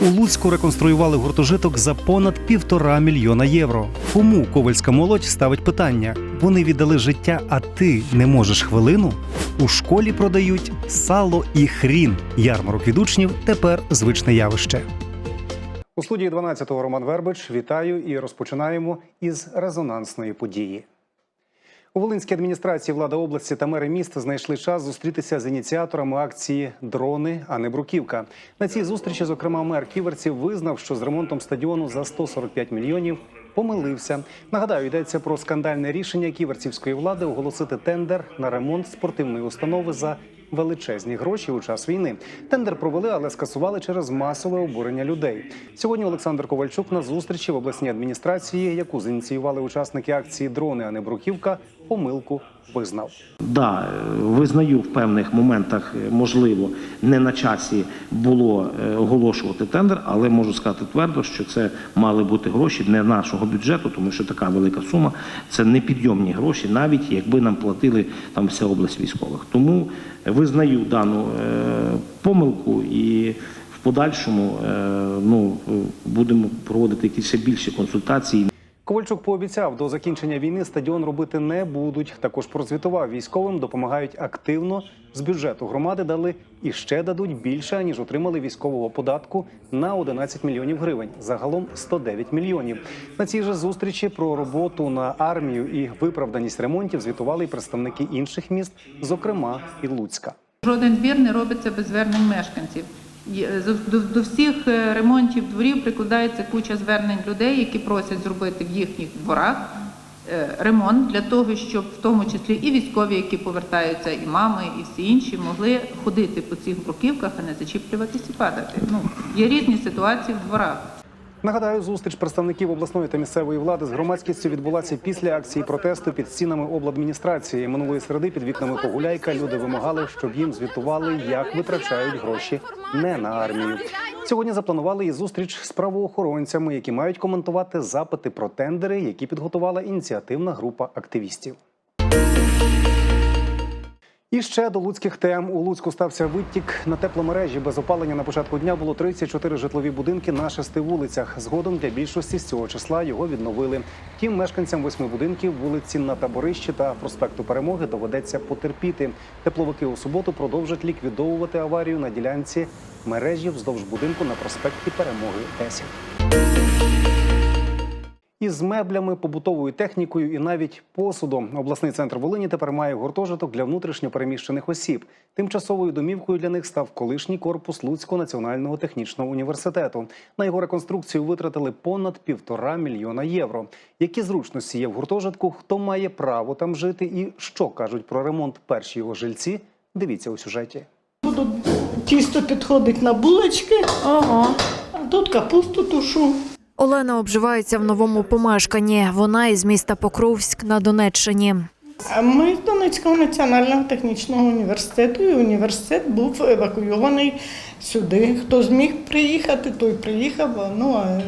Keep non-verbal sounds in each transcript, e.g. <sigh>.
У Луцьку реконструювали гуртожиток за понад півтора мільйона євро. Кому ковальська молодь ставить питання? Вони віддали життя, а ти не можеш хвилину? У школі продають сало і хрін. Ярмарок від учнів тепер звичне явище. У студії 12-го Роман Вербич. Вітаю і розпочинаємо із резонансної події. У Волинській адміністрації влада області та мери міста знайшли час зустрітися з ініціаторами акції Дрони, а не бруківка. На цій зустрічі, зокрема, мер Ківерців визнав, що з ремонтом стадіону за 145 мільйонів помилився. Нагадаю, йдеться про скандальне рішення ківерцівської влади оголосити тендер на ремонт спортивної установи за величезні гроші у час війни. Тендер провели, але скасували через масове обурення людей. Сьогодні Олександр Ковальчук на зустрічі в обласній адміністрації, яку зініціювали учасники акції Дрони, а не бруківка, помилку визнав. Да, е, визнаю в певних моментах, е, можливо, не на часі було е, оголошувати тендер, але можу сказати твердо, що це мали бути гроші не нашого бюджету, тому що така велика сума це непідйомні гроші, навіть якби нам платили там вся область військових. Тому визнаю дану помилку і. В подальшому ну, будемо проводити якісь ще більші консультації. Ковальчук пообіцяв, до закінчення війни стадіон робити не будуть. Також прозвітував військовим, допомагають активно. З бюджету громади дали і ще дадуть більше ніж отримали військового податку на 11 мільйонів гривень. Загалом 109 мільйонів. На цій же зустрічі про роботу на армію і виправданість ремонтів звітували й представники інших міст, зокрема і Луцька. Жоден двір не робиться без звернень мешканців. До, до всіх е, ремонтів дворів прикладається куча звернень людей, які просять зробити в їхніх дворах е, ремонт для того, щоб в тому числі і військові, які повертаються, і мами, і всі інші могли ходити по цих бруківках, а не зачіплюватися і падати. Ну є різні ситуації в дворах. Нагадаю, зустріч представників обласної та місцевої влади з громадськістю відбулася після акції протесту під стінами обладміністрації. Минулої середи під вікнами Погуляйка люди вимагали, щоб їм звітували, як витрачають гроші не на армію. Сьогодні запланували і зустріч з правоохоронцями, які мають коментувати запити про тендери, які підготувала ініціативна група активістів. І ще до луцьких тем у Луцьку стався витік на тепломережі. Без опалення на початку дня було 34 житлові будинки на шести вулицях. Згодом для більшості з цього числа його відновили. Втім, мешканцям восьми будинків вулиці на Таборищі та проспекту Перемоги доведеться потерпіти. Тепловики у суботу продовжать ліквідовувати аварію на ділянці мережі вздовж будинку на проспекті Перемоги 10. Із меблями, побутовою технікою і навіть посудом обласний центр Волині тепер має гуртожиток для внутрішньо переміщених осіб. Тимчасовою домівкою для них став колишній корпус Луцького національного технічного університету. На його реконструкцію витратили понад півтора мільйона євро. Які зручності є в гуртожитку, хто має право там жити і що кажуть про ремонт перші його жильці? Дивіться у сюжеті. Буду тісто підходить на булочки, Ого. а тут капусту тушу. Олена обживається в новому помешканні. Вона із міста Покровськ на Донеччині. Ми з Донецького національного технічного університету, і університет був евакуйований сюди. Хто зміг приїхати, той приїхав. Ну а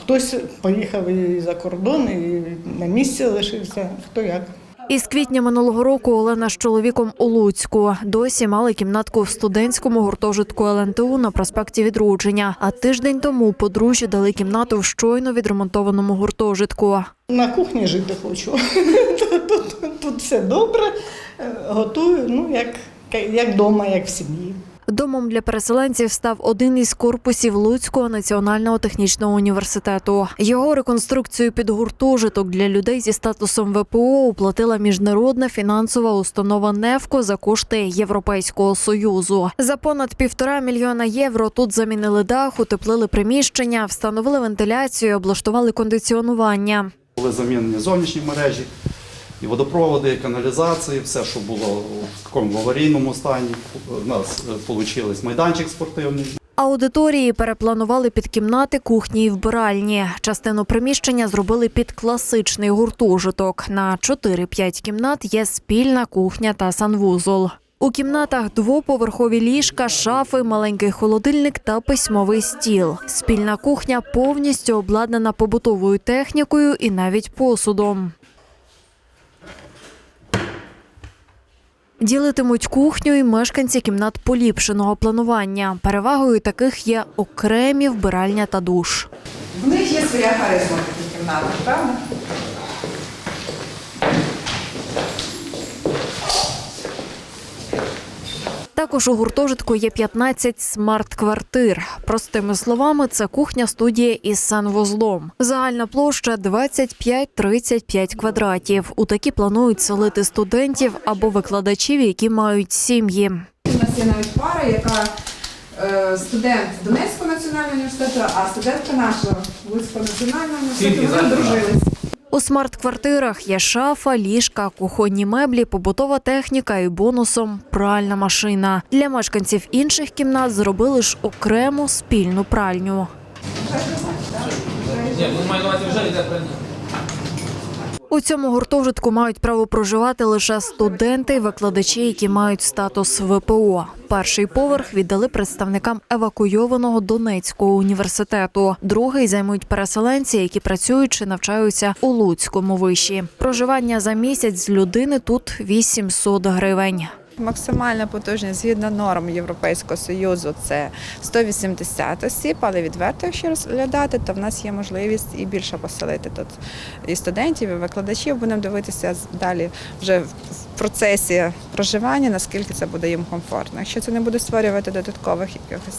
хтось поїхав і за кордон, і на місці лишився. Хто як. Із квітня минулого року Олена з чоловіком у Луцьку досі мали кімнатку в студентському гуртожитку ЛНТУ на проспекті Відродження. А тиждень тому подружжя дали кімнату в щойно відремонтованому гуртожитку. На кухні жити хочу. <laughs> Тут, все добре, е, готую, ну як, як вдома, як в сім'ї. Домом для переселенців став один із корпусів Луцького національного технічного університету. Його реконструкцію під гуртожиток для людей зі статусом ВПО оплатила міжнародна фінансова установа «Невко» за кошти Європейського союзу. За понад півтора мільйона євро тут замінили дах, утеплили приміщення, встановили вентиляцію, облаштували кондиціонування. Були замінені зовнішні мережі, і водопроводи, і каналізації, все, що було в такому аварійному стані. У нас вийшов майданчик спортивний. Аудиторії перепланували під кімнати, кухні і вбиральні. Частину приміщення зробили під класичний гуртожиток. На 4-5 кімнат є спільна кухня та санвузол. У кімнатах двоповерхові ліжка, шафи, маленький холодильник та письмовий стіл. Спільна кухня повністю обладнана побутовою технікою і навіть посудом. Ділитимуть кухню і мешканці кімнат поліпшеного планування. Перевагою таких є окремі вбиральня та душ. В них є своя харизма в таких кімнатах, правда? Також у гуртожитку є 15 смарт-квартир. Простими словами, це кухня студія із санвузлом. Загальна площа 25-35 квадратів. У такі планують селити студентів або викладачів, які мають сім'ї. У нас є навіть пара, яка е, студент Донецького національного університету, а студентка нашого Луцького національного університету. Вони одружились. У смарт-квартирах є шафа, ліжка, кухонні меблі, побутова техніка і бонусом пральна машина. Для мешканців інших кімнат зробили ж окрему спільну пральню. У цьому гуртожитку мають право проживати лише студенти викладачі, які мають статус ВПО. Перший поверх віддали представникам евакуйованого Донецького університету. Другий займуть переселенці, які працюють чи навчаються у Луцькому виші. Проживання за місяць з людини тут 800 гривень. Максимальна потужність згідно норм Європейського союзу це 180 осіб, але відверто, якщо розглядати, то в нас є можливість і більше поселити тут і студентів, і викладачів. Будемо дивитися далі вже в процесі проживання, наскільки це буде їм комфортно. Якщо це не буде створювати додаткових якихось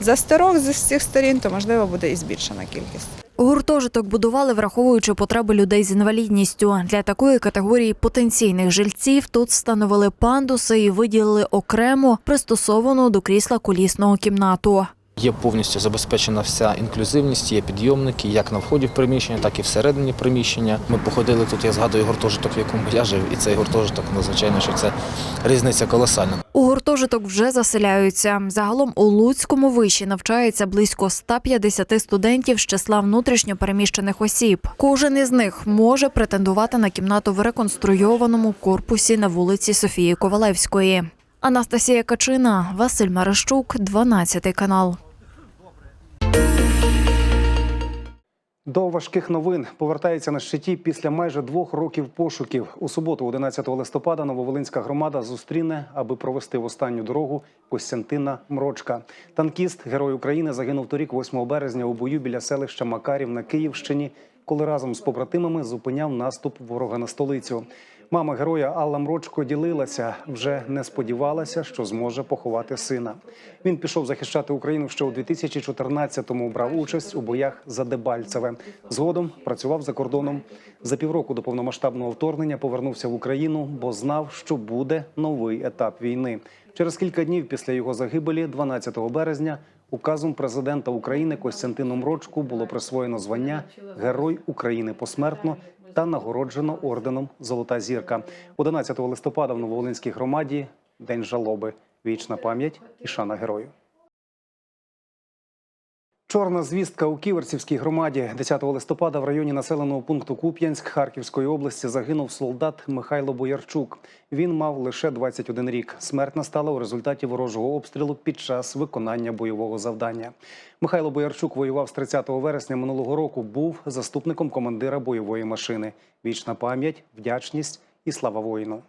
засторог з всіх сторін, то можливо буде і збільшена кількість. Гуртожиток будували, враховуючи потреби людей з інвалідністю. Для такої категорії потенційних жильців тут встановили пандуси і виділили окремо пристосовану до крісла колісного кімнату. Є повністю забезпечена вся інклюзивність, є підйомники як на вході в приміщення, так і всередині приміщення. Ми походили тут, я згадую гуртожиток, в якому я жив, і цей гуртожиток, ну, звичайно, що це різниця колосальна. У гуртожиток вже заселяються. Загалом у Луцькому виші навчається близько 150 студентів з числа внутрішньо переміщених осіб. Кожен із них може претендувати на кімнату в реконструйованому корпусі на вулиці Софії Ковалевської. Анастасія Качина, Василь Марищук, 12 канал. До важких новин повертається на щиті після майже двох років пошуків. У суботу, 11 листопада, Нововолинська громада зустріне, аби провести в останню дорогу Костянтина Мрочка. Танкіст, герой України, загинув торік, 8 березня, у бою біля селища Макарів на Київщині, коли разом з побратимами зупиняв наступ ворога на столицю. Мама героя Алла Мрочко ділилася, вже не сподівалася, що зможе поховати сина. Він пішов захищати Україну ще у 2014-му. Брав участь у боях за Дебальцеве. Згодом працював за кордоном. За півроку до повномасштабного вторгнення повернувся в Україну, бо знав, що буде новий етап війни. Через кілька днів після його загибелі, 12 березня, указом президента України Костянтину Мрочку було присвоєно звання Герой України посмертно та нагороджено орденом Золота зірка. 11 листопада в Нововолинській громаді День жалоби. Вічна пам'ять і шана герою. Чорна звістка у Ківерцівській громаді 10 листопада в районі населеного пункту Куп'янськ Харківської області загинув солдат Михайло Боярчук. Він мав лише 21 рік. Смерть настала у результаті ворожого обстрілу під час виконання бойового завдання. Михайло Боярчук воював з 30 вересня минулого року. Був заступником командира бойової машини. Вічна пам'ять, вдячність і слава воїну.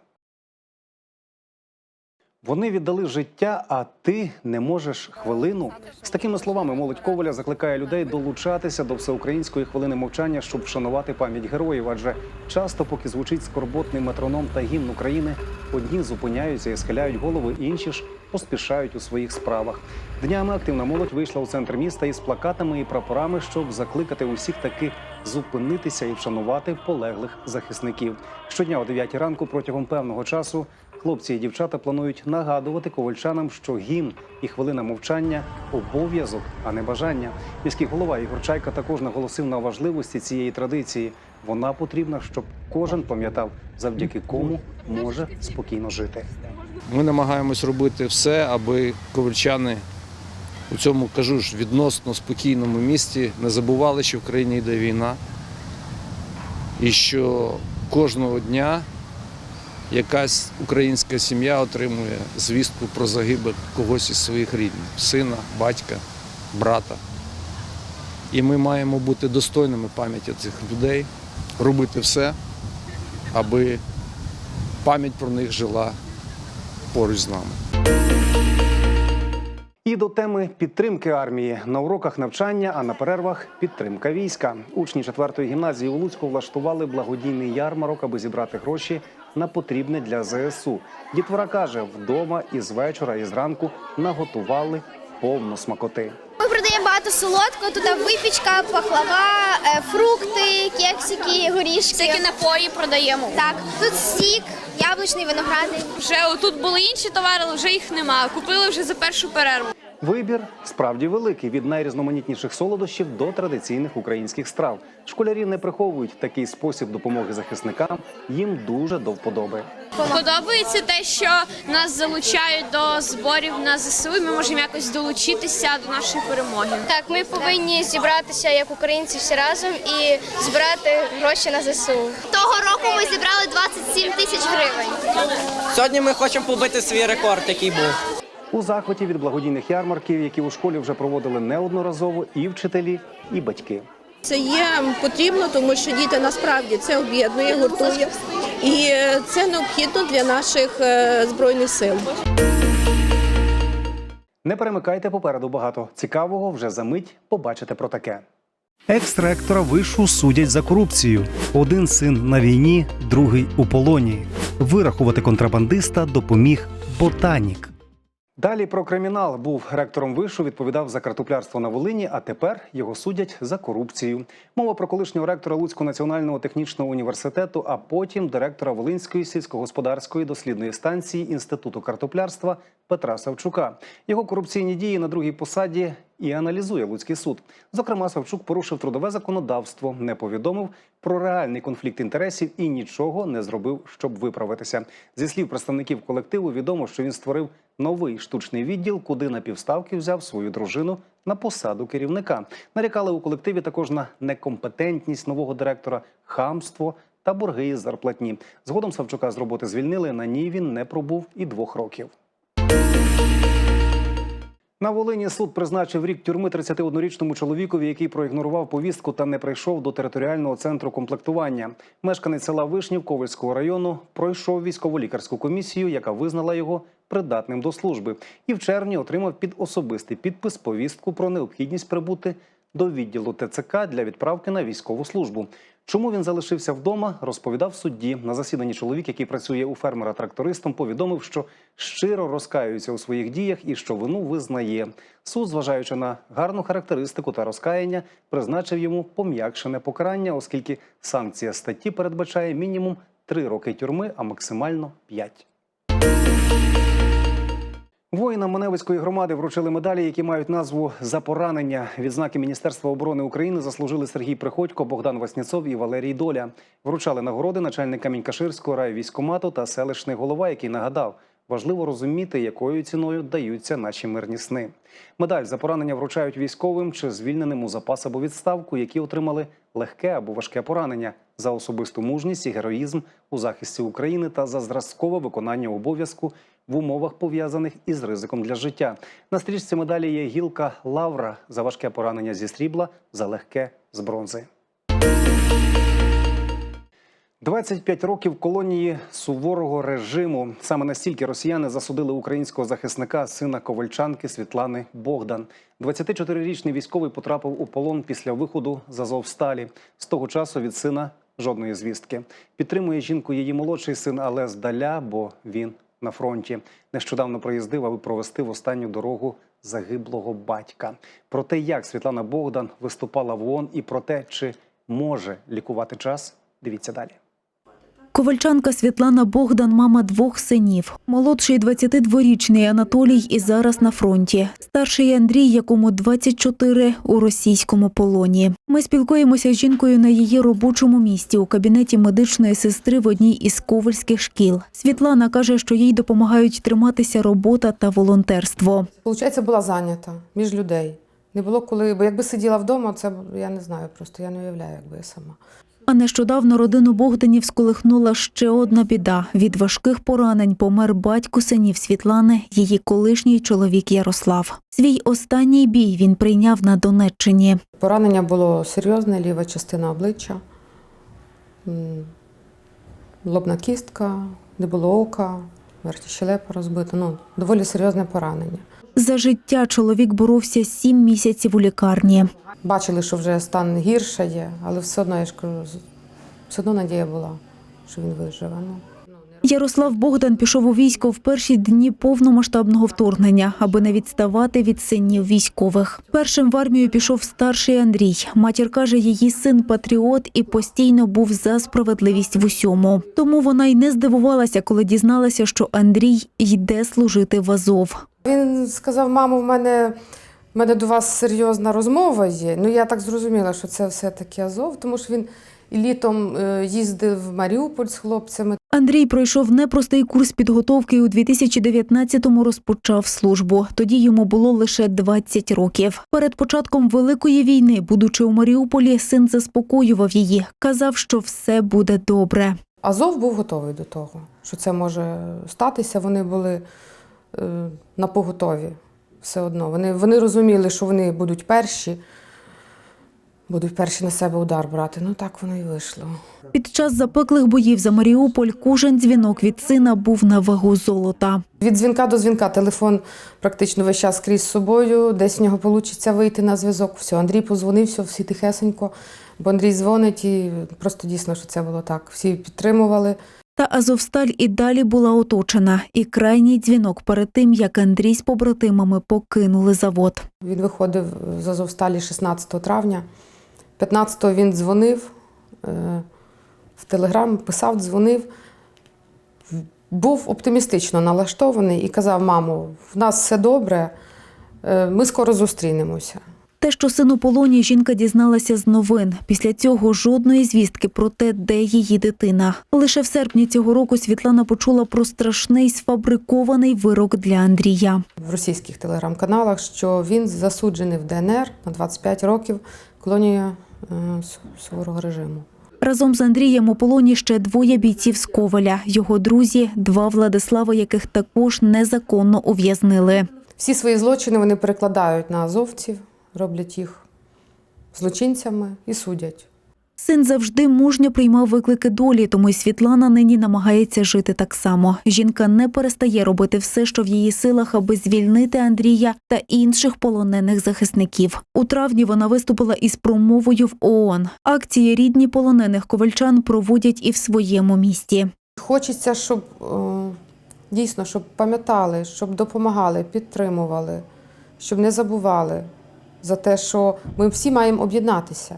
Вони віддали життя, а ти не можеш хвилину. З такими словами молодь Коваля закликає людей долучатися до всеукраїнської хвилини мовчання, щоб вшанувати пам'ять героїв. Адже часто, поки звучить скорботний метроном та гімн України, одні зупиняються і схиляють голови, інші ж поспішають у своїх справах. Днями активна молодь вийшла у центр міста із плакатами і прапорами, щоб закликати усіх таки зупинитися і вшанувати полеглих захисників. Щодня о 9 ранку протягом певного часу Хлопці і дівчата планують нагадувати ковальчанам, що гімн і хвилина мовчання обов'язок, а не бажання. Міський голова Ігор Чайка також наголосив на важливості цієї традиції. Вона потрібна, щоб кожен пам'ятав, завдяки кому може спокійно жити. Ми намагаємось робити все, аби ковальчани у цьому кажу ж відносно спокійному місті не забували, що в країні йде війна, і що кожного дня якась українська сім'я отримує звістку про загибель когось із своїх рідних сина, батька, брата. І ми маємо бути достойними пам'яті цих людей, робити все, аби пам'ять про них жила поруч з нами. І до теми підтримки армії на уроках навчання, а на перервах підтримка війська. Учні 4-ї гімназії у Луцьку влаштували благодійний ярмарок, аби зібрати гроші на потрібне для ЗСУ. Дітвора каже, вдома і з вечора, і зранку наготували повно смакоти. Ми продаємо багато солодкого, туди випічка, пахлава, е, фрукти, кексики, горішки. Всякі напої продаємо. Так, тут сік, яблучний, виноградний. Вже отут були інші товари, але вже їх нема. Купили вже за першу перерву. Вибір справді великий від найрізноманітніших солодощів до традиційних українських страв. Школярі не приховують такий спосіб допомоги захисникам. Їм дуже до вподоби. Подобається те, що нас залучають до зборів на ЗСУ. і Ми можемо якось долучитися до нашої перемоги. Так, ми повинні зібратися як українці всі разом і збирати гроші на ЗСУ. Того року ми зібрали 27 тисяч гривень. Сьогодні ми хочемо побити свій рекорд, який був. У захваті від благодійних ярмарків, які у школі вже проводили неодноразово, і вчителі, і батьки. Це є потрібно, тому що діти насправді це об'єднує, гуртує, і е, це необхідно для наших е, збройних сил. Не перемикайте попереду багато цікавого. Вже за мить побачите про таке. Екс-ректора вишу судять за корупцію. Один син на війні, другий у полоні. Вирахувати контрабандиста допоміг ботанік. Далі про кримінал був ректором вишу, відповідав за картоплярство на Волині, а тепер його судять за корупцію. Мова про колишнього ректора Луцького національного технічного університету, а потім директора Волинської сільськогосподарської дослідної станції інституту картоплярства Петра Савчука. Його корупційні дії на другій посаді і аналізує Луцький суд. Зокрема, Савчук порушив трудове законодавство, не повідомив про реальний конфлікт інтересів і нічого не зробив, щоб виправитися. Зі слів представників колективу, відомо, що він створив новий штучний відділ, куди на півставки взяв свою дружину на посаду керівника. Нарікали у колективі також на некомпетентність нового директора, хамство та борги із зарплатні. Згодом Савчука з роботи звільнили. На ній він не пробув і двох років. На Волині суд призначив рік тюрми 31-річному чоловікові, який проігнорував повістку та не прийшов до територіального центру комплектування. Мешканець села Вишнів Ковальського району пройшов військово-лікарську комісію, яка визнала його придатним до служби, і в червні отримав під особистий підпис повістку про необхідність прибути до відділу ТЦК для відправки на військову службу. Чому він залишився вдома, розповідав судді. На засіданні чоловік, який працює у фермера трактористом, повідомив, що щиро розкаюється у своїх діях і що вину визнає. Суд, зважаючи на гарну характеристику та розкаяння, призначив йому пом'якшене покарання, оскільки санкція статті передбачає мінімум три роки тюрми, а максимально п'ять. Воїнам Маневицької громади вручили медалі, які мають назву за поранення. Відзнаки Міністерства оборони України заслужили Сергій Приходько, Богдан Васніцов і Валерій Доля. Вручали нагороди начальник Камінь-Каширського райвійськомату та селищний голова, який нагадав, важливо розуміти, якою ціною даються наші мирні сни. Медаль за поранення вручають військовим чи звільненим у запас або відставку, які отримали легке або важке поранення за особисту мужність і героїзм у захисті України та за зразкове виконання обов'язку в умовах пов'язаних із ризиком для життя. На стрічці медалі є гілка лавра за важке поранення зі срібла, за легке з бронзи. 25 років колонії суворого режиму. Саме настільки росіяни засудили українського захисника, сина ковальчанки Світлани Богдан. 24-річний військовий потрапив у полон після виходу з Азовсталі. З того часу від сина жодної звістки. Підтримує жінку її молодший син, але здаля, бо він на фронті. Нещодавно проїздив, аби провести в останню дорогу загиблого батька. Про те, як Світлана Богдан виступала в ООН і про те, чи може лікувати час, дивіться далі. Ковальчанка Світлана Богдан, мама двох синів. Молодший 22-річний Анатолій і зараз на фронті. Старший Андрій, якому 24, у російському полоні. Ми спілкуємося з жінкою на її робочому місці у кабінеті медичної сестри в одній із ковальських шкіл. Світлана каже, що їй допомагають триматися робота та волонтерство. Получається, була зайнята між людей. Не було коли, бо якби сиділа вдома, це я не знаю, просто я не уявляю, якби я сама. А нещодавно родину Богданів сколихнула ще одна біда. Від важких поранень помер батько синів Світлани, її колишній чоловік Ярослав. Свій останній бій він прийняв на Донеччині. Поранення було серйозне, ліва частина обличчя, лобна кістка, не було ока, верхня щелепа розбита. Ну, доволі серйозне поранення. За життя чоловік боровся сім місяців у лікарні. Бачили, що вже стан гірше є, але все одно, я ж кажу, все одно надія була, що він виживе. Ну. Ярослав Богдан пішов у військо в перші дні повномасштабного вторгнення, аби не відставати від синів військових. Першим в армію пішов старший Андрій. Матір каже, її син патріот і постійно був за справедливість в усьому. Тому вона й не здивувалася, коли дізналася, що Андрій йде служити в Азов. Він сказав: мамо, в мене, в мене до вас серйозна розмова є. Ну, я так зрозуміла, що це все-таки Азов, тому що він і літом е, їздив в Маріуполь з хлопцями. Андрій пройшов непростий курс підготовки і у 2019-му розпочав службу. Тоді йому було лише 20 років. Перед початком великої війни, будучи у Маріуполі, син заспокоював її. Казав, що все буде добре. Азов був готовий до того, що це може статися. Вони були е, на поготові все одно. Вони, вони розуміли, що вони будуть перші, будуть перші на себе удар брати. Ну так воно і вийшло. Під час запеклих боїв за Маріуполь кожен дзвінок від сина був на вагу золота. Від дзвінка до дзвінка телефон практично весь час крізь з собою. Десь в нього вийде вийти на зв'язок. Все, Андрій позвонив, все, всі тихесенько, бо Андрій дзвонить і просто дійсно, що це було так. Всі підтримували. Та Азовсталь і далі була оточена. І крайній дзвінок перед тим, як Андрій з побратимами покинули завод. Він виходив з Азовсталі 16 травня. 15-го він дзвонив е, в Телеграм, писав, дзвонив. Був оптимістично налаштований і казав: мамо, в нас все добре, е, ми скоро зустрінемося. Те, що син у полоні, жінка дізналася з новин. Після цього жодної звістки про те, де її дитина. Лише в серпні цього року Світлана почула про страшний сфабрикований вирок для Андрія. в російських телеграм-каналах, що він засуджений в ДНР на 25 років колонія е, суворого режиму. Разом з Андрієм у полоні ще двоє бійців з Коваля. Його друзі, два Владислава, яких також незаконно ув'язнили. Всі свої злочини вони перекладають на азовців, роблять їх злочинцями і судять. Син завжди мужньо приймав виклики долі, тому й Світлана нині намагається жити так само. Жінка не перестає робити все, що в її силах, аби звільнити Андрія та інших полонених захисників. У травні вона виступила із промовою в ООН. Акції рідні полонених ковальчан проводять і в своєму місті. Хочеться, щоб е, дійсно щоб пам'ятали, щоб допомагали, підтримували, щоб не забували за те, що ми всі маємо об'єднатися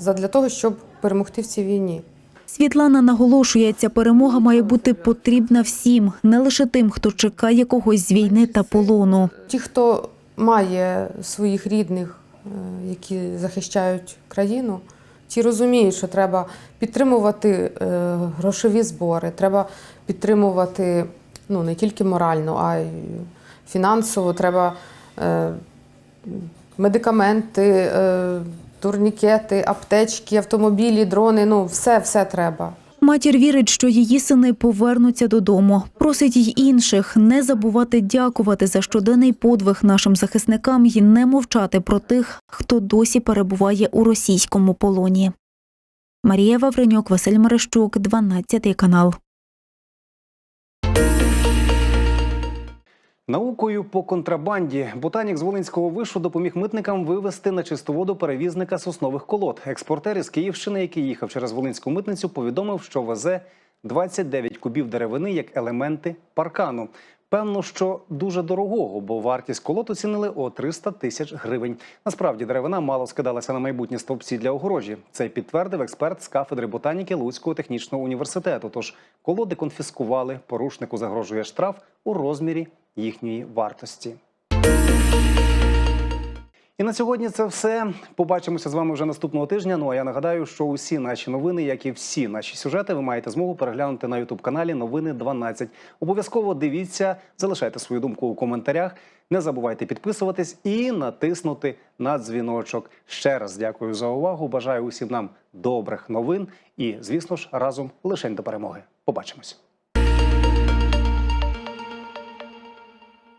для того, щоб перемогти в цій війні. Світлана наголошує, ця перемога має бути потрібна всім, не лише тим, хто чекає когось з війни та полону. Ті, хто має своїх рідних, е, які захищають країну, ті розуміють, що треба підтримувати е, грошові збори, треба підтримувати ну, не тільки морально, а й фінансово. Треба е, медикаменти, е, турнікети, аптечки, автомобілі, дрони. Ну, все, все треба. Матір вірить, що її сини повернуться додому. Просить й інших не забувати дякувати за щоденний подвиг нашим захисникам і не мовчати про тих, хто досі перебуває у російському полоні. Марія Вавренюк, Василь Мерещук, 12 канал. Наукою по контрабанді ботанік з Волинського вишу допоміг митникам вивезти на чисту воду перевізника соснових колод. Експортер із Київщини, який їхав через Волинську митницю, повідомив, що везе 29 кубів деревини як елементи паркану. Певно, що дуже дорогого, бо вартість колод оцінили у 300 тисяч гривень. Насправді деревина мало скидалася на майбутні стовпці для огорожі. Це підтвердив експерт з кафедри ботаніки Луцького технічного університету. Тож колоди конфіскували. Порушнику загрожує штраф у розмірі їхньої вартості. І на сьогодні це все. Побачимося з вами вже наступного тижня. Ну а я нагадаю, що усі наші новини, як і всі наші сюжети, ви маєте змогу переглянути на ютуб каналі Новини 12. Обов'язково дивіться, залишайте свою думку у коментарях. Не забувайте підписуватись і натиснути на дзвіночок. Ще раз дякую за увагу. Бажаю усім нам добрих новин і, звісно ж, разом лишень до перемоги. Побачимось.